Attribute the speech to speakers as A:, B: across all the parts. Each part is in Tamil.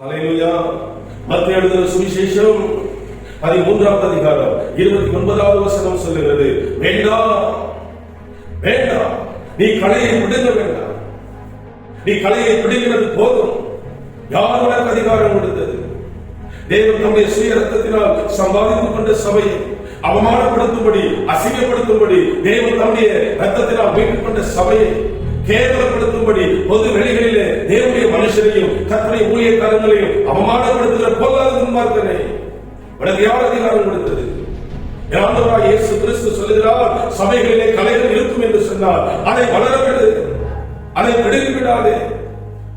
A: ஹalleluya. மத்திய எழுதின சுவிசேஷம் பதிமூன்றாவது அதிகாரம் இருபத்தி ஒன்பதாவது வசனம் சொல்லுகிறது. வேண்டாம் வேண்டாம் நீ கலையை பிடுங்க வேண்டாம் நீ கலையை பிடுங்கிறது போதும். யார் உனக்கு அதிகாரம் கொடுத்தது? தேவன் தம்முடைய சுய ரத்தத்தினால் சம்பாதித்துக் கொண்ட சபையை அவமானப்படுத்தும்படி அசிங்கப்படுத்தும்படி தேவன் தம்முடைய ரத்தத்தினால் மீட்டுக் கொண்ட சபையை கேவலப்படுத்தும்படி பொது வெளிகளிலே தேவனுடைய மனுஷரையும் கத்தனை ஊழியக்காரங்களையும் அவமானப்படுத்துகிற பொல்லாத துன்மார்க்கனை உனக்கு யார் அதிகாரம் கொடுத்தது. ஆண்டவராய் இயேசு கிறிஸ்து சொல்லுகிறார் சபைகளிலே கலைகள் இருக்கும் என்று சொன்னார் அதை வளர விடு அதை பிடித்து விடாதே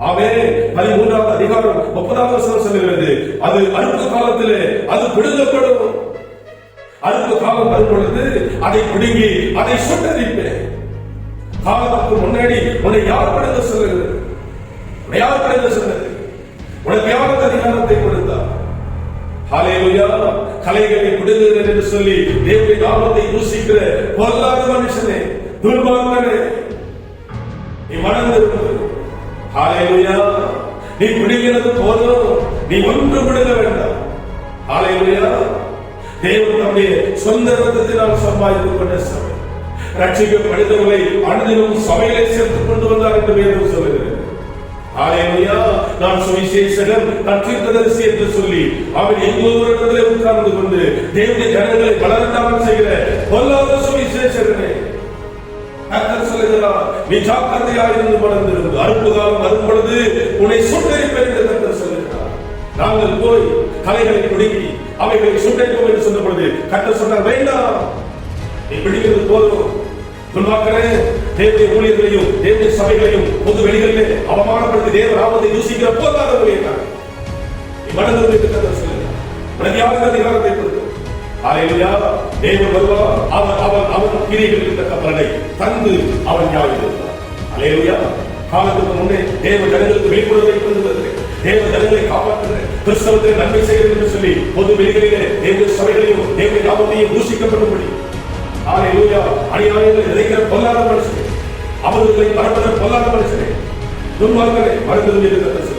A: ஆவே பதிமூன்றாவது அதிகாரம் முப்பதாவது வருஷம் சொல்லுகிறது அது அடுத்த காலத்திலே அது பிடுங்கப்படும். அடுத்த காலம் வரும் பொழுது அதை பிடுங்கி அதை சுட்டரிப்பேன். காலத்துக்கு முன்னாடி உன்னை யார் பிடுங்க சொல்லுகிறது? யார் பிடுங்க சொன்னது ஹalleluya. கலைகளை பிடுங்குகிறேன் என்று சொல்லி தேவனுடைய நாமத்தை தூசிக்கிற பொல்லாத மனுஷனே துர்மார்க்கனே நீ மறந்து ஹalleluya. நீ விடுகிறது போதும் நீ ஒன்று விடுக வேண்டாம். ஹalleluya. தேவன் தம்முடைய சொந்த ரத்தத்தினால் சம்பாதித்துக் கொண்ட சபை. ரட்சிக்கப்படுதவர்களை அனுதினம் சபையிலே சேர்த்துக் கொண்டு வந்தார் என்று வேதம் சொல்லுகிறது. ஹalleluya. நான் சுவிசேஷகன் நான் தீர்க்கதரிசி என்று சொல்லி அவன் எங்கோரிடத்திலே உட்கார்ந்து கொண்டு தேவனுடைய ஜனங்களை வளர்ந்தாமல் செய்கிற பொல்லாத சுவிசேஷகனே கர்த்தர் சொல்லுகிறார் நீ ஜாக்கிரதையாயிருந்து மறந்திருந்து அறுப்பு காலம் வரும் உன்னை சுட்டரிப்பேன் என்று கர்த்தர் சொல்லுகிறார். நாங்கள் போய் கலைகளை பிடுங்கி அவைகளை சுட்டரிப்போம் என்று சொன்ன பொழுது கர்த்தர் சொன்னார் வேண்டாம். நீ பிடிக்கிறது போதும். துன்மாக்கரே தேவனுடைய ஊழியர்களையும் தேவனுடைய சபைகளையும் பொது வெளிகளிலே அவமானப்படுத்தி தேவ நாமத்தை யூசிக்கிற போதாத ஊழியர்கள் நீ மனதில் என்று கர்த்தர் சொல்லுகிறார் அதிகாரத்தை கொடுக்கும் ஹalleluya தேவன் வருவார். அவர் அவன் அவன் கிரிகளில் தக்க பலனை தந்து அவன் ஞாபகம் அலையிலா காலத்துக்கு முன்னே தேவ ஜனங்களுக்கு விழிப்புணர்வை கொண்டு வருகிறேன் தேவ ஜனங்களை காப்பாற்றுகிறேன் கிறிஸ்தவத்தை நன்மை செய்கிறேன் என்று சொல்லி பொது வெளிகளிலே தேவ சபைகளையும் தேவ நாமத்தையும் தூஷிக்கப்படும்படி ஆலையிலா அநியாயங்களை நினைக்கிற பொல்லாத மனுஷனே. அவர்களை பரப்புகிற பொல்லாத மனுஷனே. துன்மார்க்கனை மறந்து இருக்கிறது